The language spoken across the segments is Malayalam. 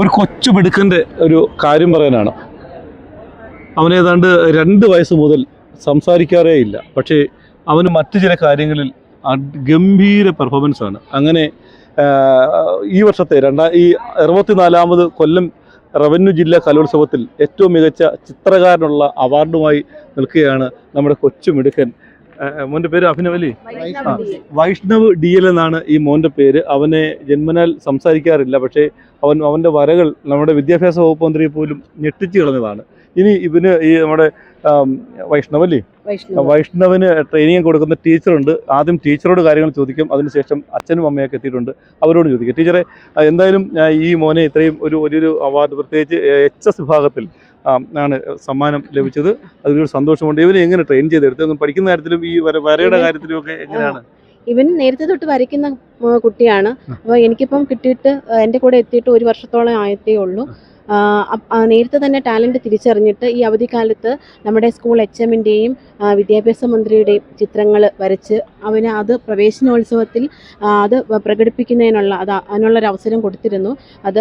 ഒരു കൊച്ചു മിടുക്കന്റെ ഒരു കാര്യം പറയാനാണ്. അവൻ ഏതാണ്ട് രണ്ട് വയസ്സ് മുതൽ സംസാരിക്കാറേ ഇല്ല. പക്ഷേ അവന് മറ്റു ചില കാര്യങ്ങളിൽ ഗംഭീര പെർഫോമൻസ് ആണ്. അങ്ങനെ ഈ വർഷത്തെ രണ്ടാ ഈ അറുപത്തിനാലാമത് കൊല്ലം റവന്യൂ ജില്ലാ കലോത്സവത്തിൽ ഏറ്റവും മികച്ച ചിത്രകാരനുള്ള അവാർഡുമായി നിൽക്കുകയാണ് നമ്മുടെ കൊച്ചു മിടുക്കൻ ആ, മോന്റെ പേര് അഭിനവലി? Vaishnav D L. എന്നാണ് ഈ മോന്റെ പേര്. അവനെ ജന്മനാൽ സംസാരിക്കാറില്ല പക്ഷേ അവൻ അവന്റെ വരകൾ നമ്മുടെ വിദ്യാഭ്യാസ വകുപ്പ് മന്ത്രി പോലും ഞെട്ടിച്ചു കളഞ്ഞതാണ്. ഇനി ഇവന് ഈ നമ്മുടെ വൈഷ്ണവല്ലേ വൈഷ്ണവ്. വൈഷ്ണവിന് ട്രെയിനിങ് കൊടുക്കുന്ന ടീച്ചറുണ്ട്. ആദ്യം ടീച്ചറോട് കാര്യങ്ങൾ ചോദിക്കും. അതിനുശേഷം അച്ഛനും അമ്മയൊക്കെ എത്തിയിട്ടുണ്ട്. അവരോട് ചോദിക്കും. ടീച്ചറെ എന്തായാലും ഈ മോനെ ഇത്രയും ഒരു ഒരു അവാർഡ് പ്രത്യേകിച്ച് എച്ച് എസ് വിഭാഗത്തിൽ ആണ് സമ്മാനം ലഭിച്ചത്. അതിലൊരു സന്തോഷമുണ്ട്. ഇവനെ എങ്ങനെ ട്രെയിൻ ചെയ്തെടുത്ത് ഒന്ന് പഠിക്കുന്ന കാര്യത്തിലും ഈ വര വരയുടെ കാര്യത്തിലും ഒക്കെ എങ്ങനെയാണ്? ഇവൻ നേരത്തെ തൊട്ട് വരയ്ക്കുന്ന കുട്ടിയാണ്. അപ്പോൾ എനിക്കിപ്പം കിട്ടിയിട്ട് എന്റെ കൂടെ എത്തിയിട്ട് ഒരു വർഷത്തോളം ആയതേ ഉള്ളൂ. നേരത്തെ തന്നെ ടാലന്റ് തിരിച്ചറിഞ്ഞിട്ട് ഈ അവധിക്കാലത്ത് നമ്മുടെ സ്കൂൾ എച്ച് എമ്മിന്റെയും വിദ്യാഭ്യാസ മന്ത്രിയുടെയും ചിത്രങ്ങൾ വരച്ച് അവന് അത് പ്രവേശനോത്സവത്തിൽ അത് പ്രകടിപ്പിക്കുന്നതിനുള്ള അത് അതിനുള്ളൊരു അവസരം കൊടുത്തിരുന്നു. അത്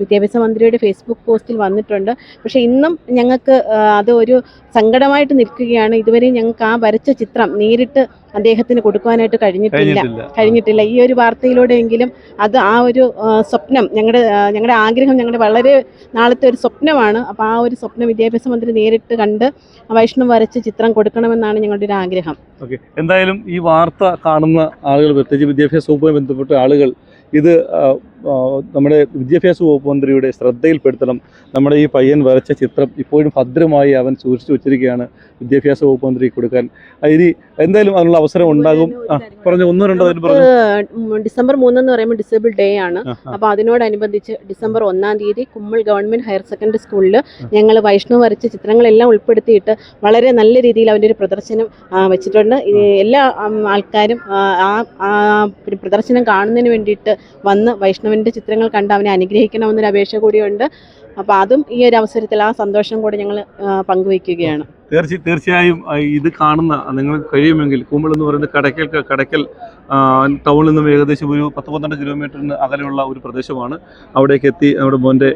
വിദ്യാഭ്യാസ മന്ത്രിയുടെ ഫേസ്ബുക്ക് പോസ്റ്റിൽ വന്നിട്ടുണ്ട്. പക്ഷേ ഇന്നും ഞങ്ങൾക്ക് അത് ഒരു സങ്കടമായിട്ട് നിൽക്കുകയാണ്. ഇതുവരെ ഞങ്ങൾക്ക് ആ വരച്ച ചിത്രം നേരിട്ട് അദ്ദേഹത്തിന് കൊടുക്കുവാനായിട്ട് കഴിഞ്ഞിട്ടില്ല. കഴിഞ്ഞിട്ടില്ല. ഈ ഒരു വാർത്തയിലൂടെയെങ്കിലും അത് ആ ഒരു സ്വപ്നം ഞങ്ങളുടെ ഞങ്ങളുടെ ആഗ്രഹം ഞങ്ങളുടെ വളരെ നാളത്തെ ഒരു സ്വപ്നമാണ്. അപ്പോൾ ആ ഒരു സ്വപ്നം വിദ്യാഭ്യാസ മന്ത്രി നേരിട്ട് കണ്ട് വൈഷ്ണവ് വരച്ച് ചിത്രം കൊടുക്കണമെന്നാണ് ഞങ്ങളുടെ ഒരു ആഗ്രഹം. ഓക്കെ. എന്തായാലും ഈ വാർത്ത കാണുന്ന ആളുകൾ പ്രത്യേകിച്ച് വിദ്യാഭ്യാസ വകുപ്പുമായി ബന്ധപ്പെട്ട ആളുകൾ ഇത് നമ്മുടെ വിദ്യാഭ്യാസ വകുപ്പ് മന്ത്രിയുടെ ശ്രദ്ധയിൽപ്പെടുത്തണം. നമ്മുടെ ഈ പയ്യൻ വരച്ച ചിത്രം ഇപ്പോഴും ഭദ്രമായി അവൻ സൂക്ഷിച്ചു വെച്ചിരിക്കുകയാണ് വിദ്യാഭ്യാസ വകുപ്പ് മന്ത്രി കൊടുക്കാൻ. ഇനി എന്തായാലും അതിനുള്ള അവസരം ഉണ്ടാകും. പറഞ്ഞു ഒന്നോ രണ്ടോ പറഞ്ഞു. ഡിസംബർ മൂന്നെന്ന് പറയുമ്പോൾ ഡിസേബിൾ ഡേ ആണ്. അപ്പോൾ അതിനോടനുബന്ധിച്ച് ഡിസംബർ ഒന്നാം തീയതി കുമ്മൾ ഗവൺമെന്റ് ഹയർ സെക്കൻഡറി സ്കൂളിൽ ഞങ്ങൾ വൈഷ്ണവ് വരച്ച ചിത്രങ്ങളെല്ലാം ഉൾപ്പെടുത്തിയിട്ട് വളരെ നല്ല രീതിയിൽ അവന്റെ ഒരു പ്രദർശനം വെച്ചിട്ടുണ്ട്. ഈ എല്ലാ ആൾക്കാരും ആ, പ്രദർശനം കാണുന്നതിന് വേണ്ടിയിട്ട് വന്ന് വൈഷ്ണവിന്റെ ചിത്രങ്ങൾ കണ്ട് അവനെ അനുഗ്രഹിക്കണമെന്നൊരു അപേക്ഷ കൂടിയുണ്ട്. അപ്പോൾ അതും ഈ ഒരു അവസരത്തിൽ ആ സന്തോഷം കൂടെ ഞങ്ങൾ പങ്കുവയ്ക്കുകയാണ്. തീർച്ച തീർച്ചയായും ഇത് കാണുന്ന നിങ്ങൾ കഴിയുമെങ്കിൽ കൂമ്പൾ എന്ന് പറയുന്നത് കടയ്ക്കൽ കടയ്ക്കൽ ടൗണിൽ നിന്നും ഏകദേശം ഒരു പത്ത് പന്ത്രണ്ട് കിലോമീറ്ററിന് അകലെയുള്ള ഒരു പ്രദേശമാണ്. അവിടേക്ക് എത്തി അവിടെ മോന്റെ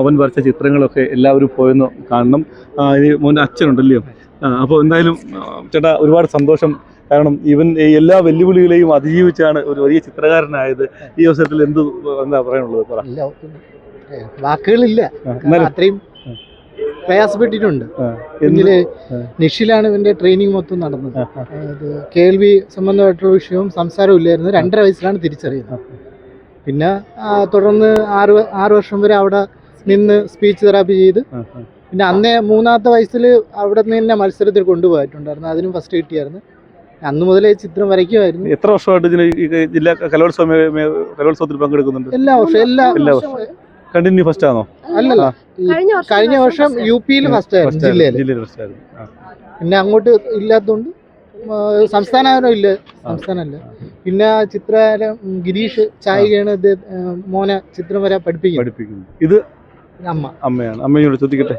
അവൻ വരച്ച ചിത്രങ്ങളൊക്കെ എല്ലാവരും പോയെന്ന് കാണണം. ഇനി മോന്റെ അച്ഛനുണ്ടല്ലയോ അപ്പോൾ എന്തായാലും ചേട്ടാ ഒരുപാട് സന്തോഷം. കാരണം ഇവൻ ഈ എല്ലാ വെല്ലുവിളികളെയും അതിജീവിച്ചാണ് ഒരു വലിയ ചിത്രകാരനായത്. ഈ അവസരത്തിൽ എന്ത് എന്താ പറയാനുള്ളത്? പറ. വാക്കുകളില്ല. എന്നാലും അത്രയും പ്രയാസപ്പെട്ടിട്ടുണ്ട്. ഇതിൽ നിഷിലാണ് ഇവന്റെ ട്രെയിനിങ് മൊത്തം നടന്നത്. അതായത് കേൾവി സംബന്ധമായിട്ടുള്ള വിഷയവും സംസാരവും ഇല്ലായിരുന്നു. രണ്ടര വയസ്സിലാണ് തിരിച്ചറിയുന്നത്. പിന്നെ തുടർന്ന് ആറ് ആറ് വർഷം വരെ അവിടെ നിന്ന് സ്പീച്ച് തെറാപ്പി ചെയ്ത്. പിന്നെ അന്നേ മൂന്നാമത്തെ വയസ്സിൽ അവിടെ നിന്ന് തന്നെ മത്സരത്തിൽ കൊണ്ടുപോയിട്ടുണ്ടായിരുന്നു. അതിനും ഫസ്റ്റ് കിട്ടിയായിരുന്നു. അന്ന് മുതലേ ചിത്രം വരയ്ക്കുമായിരുന്നു. എത്ര വർഷമായിട്ട് ജില്ലാ കലോത്സവ കലോത്സവത്തിൽ പങ്കെടുക്കുന്നുണ്ട്? എല്ലാ വർഷവും എല്ലാ എല്ലാ കണ്ടിന്യൂ ഫസ്റ്റ് ആണോ? അല്ലല്ല. കഴിഞ്ഞ വർഷം യു പിയിൽ ഫസ്റ്റ് ആയിരുന്നു. ജില്ലയിൽ ഫസ്റ്റ് ആയിരുന്നു. പിന്നെ അങ്ങോട്ട് ഇല്ലാത്തതുകൊണ്ട് സംസ്ഥാനം ഇല്ല. സംസ്ഥാനമല്ല. പിന്നെ ചിത്രകാരൻ ഗിരീഷ് ചായികയാണ് മോനെ ചിത്രം വരെ പഠിപ്പിക്കുന്നത്. പഠിപ്പിക്കുന്നു ഇത് അമ്മ. അമ്മയാണ്. അമ്മയോട് ചോദിക്കട്ടെ.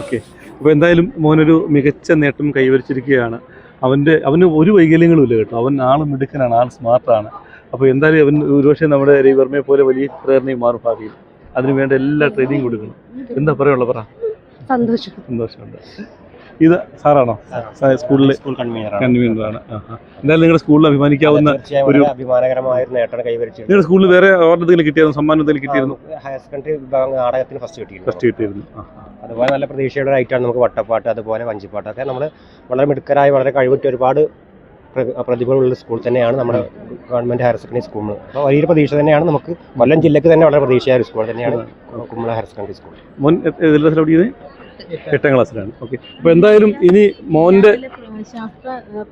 ഓക്കെ. അപ്പോൾ എന്തായാലും മോനൊരു മികച്ച നേട്ടം കൈവരിച്ചിരിക്കുകയാണ്. അവന്റെ അവന് ഒരു വൈകല്യങ്ങളും ഇല്ല കേട്ടോ. അവൻ ആൾ മിടുക്കനാണ് ആൾ സ്മാർട്ടാണ് അപ്പോൾ എന്തായാലും അവൻ ഒരുപക്ഷെ നമ്മുടെ രവിവർമ്മയെ പോലെ വലിയ പ്രേരണയും മാറും ഭാവിയിൽ. അതിന് വേണ്ട എല്ലാ ട്രെയിനിങ് കൊടുക്കണം. എന്താ പറയുള്ള പറ? സന്തോഷം. സന്തോഷമുണ്ട്. ഇത് സാറാണോ? സ്കൂളിലെ സ്കൂൾ കൺവീനറാണ്. എന്തായാലും നിങ്ങളുടെ സ്കൂളിൽ അഭിമാനിക്കാവുന്ന ഒരു- അഭിമാനകരമായ ഒരു നേട്ടം കൈവരിച്ചു നിങ്ങളുടെ സ്കൂളിൽ വേറെ അവാർഡ് എന്തെങ്കിലും കിട്ടിയായിരുന്നു സമ്മാനം എന്തെങ്കിലും കിട്ടിയിരുന്നു? ഹയർ സെക്കൻഡറി വിഭാഗം നാടകത്തിന് ഫസ്റ്റ് കിട്ടിയിരുന്നു. ഫസ്റ്റ് കിട്ടിയിരുന്നു. അതുപോലെ നല്ല പ്രതീക്ഷയുടെ ഒരു ഐറ്റമാണ് നമുക്ക് വട്ടപ്പാട്ട് അതുപോലെ വഞ്ചിപ്പാട്ടൊക്കെ നമ്മൾ വളരെ മിടുക്കരായി വളരെ കഴിവുറ്റ ഒരുപാട് പ്രതിഭകളുള്ള സ്കൂൾ തന്നെയാണ് നമ്മുടെ ഗവൺമെന്റ് ഹയർ സെക്കൻഡറി സ്കൂൾ. അപ്പോൾ വലിയൊരു പ്രതീക്ഷ തന്നെയാണ് നമുക്ക് കൊല്ലം ജില്ലക്ക് തന്നെ വളരെ പ്രതീക്ഷയായ ഒരു സ്കൂൾ തന്നെയാണ് കുമ്മള ഹയർ സെക്കൻഡറി സ്കൂൾ. മോൻ എട്ടാം ക്ലാസ്സിലാണ്. ഓക്കെ. അപ്പോൾ എന്തായാലും ഇനി മോന്റെ ശാസ്ത്ര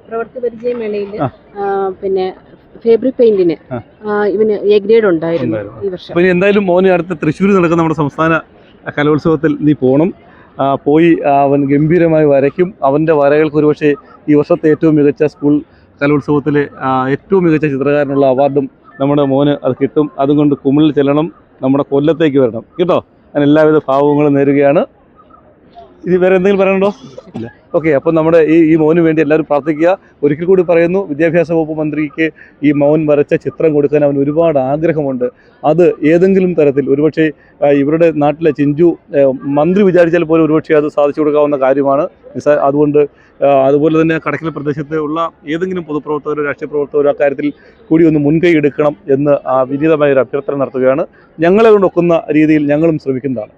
പ്രവർത്തി പരിചയ മേളയിൽ പിന്നെ ഫേബ്രിക് പെയിന്റിന് ഇവന് എ ഗ്രേഡ് ഉണ്ടായിരുന്നു. ഈ വർഷം. അപ്പോൾ എന്തായാലും മോന് അടുത്ത തൃശ്ശൂർ നടക്കുന്ന നമ്മുടെ സംസ്ഥാന കലോത്സവത്തിൽ നീ പോകണം പോയി അവൻ ഗംഭീരമായി വരയ്ക്കും. അവന്റെ വരകൾക്ക് ഒരുപക്ഷെ ഈ വർഷത്തെ ഏറ്റവും മികച്ച സ്കൂൾ കലോത്സവത്തിലെ ഏറ്റവും മികച്ച ചിത്രകാരനുള്ള അവാർഡും നമ്മുടെ മോന് അത് കിട്ടും. അതുകൊണ്ട് കുമിളിൽ ചെല്ലണം നമ്മുടെ കൊല്ലത്തേക്ക് വരണം. കേട്ടോ? ഞാൻ എല്ലാവിധ ഭാവങ്ങളും നേരുകയാണ്. ഇനി വേറെ എന്തെങ്കിലും പറയാനുണ്ടോ? ഇല്ല. ഓക്കെ അപ്പോൾ നമ്മുടെ ഈ ഈ മോന് വേണ്ടി എല്ലാവരും പ്രാർത്ഥിക്കുക. ഒരിക്കൽ കൂടി പറയുന്നു വിദ്യാഭ്യാസ വകുപ്പ് മന്ത്രിക്ക് ഈ മൗൻ വരച്ച ചിത്രം കൊടുക്കാൻ അവൻ ഒരുപാട് ആഗ്രഹമുണ്ട്. അത് ഏതെങ്കിലും തരത്തിൽ ഒരുപക്ഷെ ഇവരുടെ നാട്ടിലെ ചിഞ്ചു മന്ത്രി വിചാരിച്ചാൽ പോലും ഒരുപക്ഷെ അത് സാധിച്ചു കൊടുക്കാവുന്ന കാര്യമാണ്. അതുകൊണ്ട് അതുപോലെ തന്നെ കടക്കൽ പ്രദേശത്ത് ഉള്ള ഏതെങ്കിലും പൊതുപ്രവർത്തകരോ രാഷ്ട്രീയ പ്രവർത്തകരോ അക്കാര്യത്തിൽ കൂടി ഒന്ന് മുൻകൈ എടുക്കണം എന്ന് ആ വിനീതമായ ഒരു അഭ്യർത്ഥന നടത്തുകയാണ്. ഞങ്ങളെ കൊണ്ടൊക്കുന്ന രീതിയിൽ ഞങ്ങളും ശ്രമിക്കുന്നതാണ്.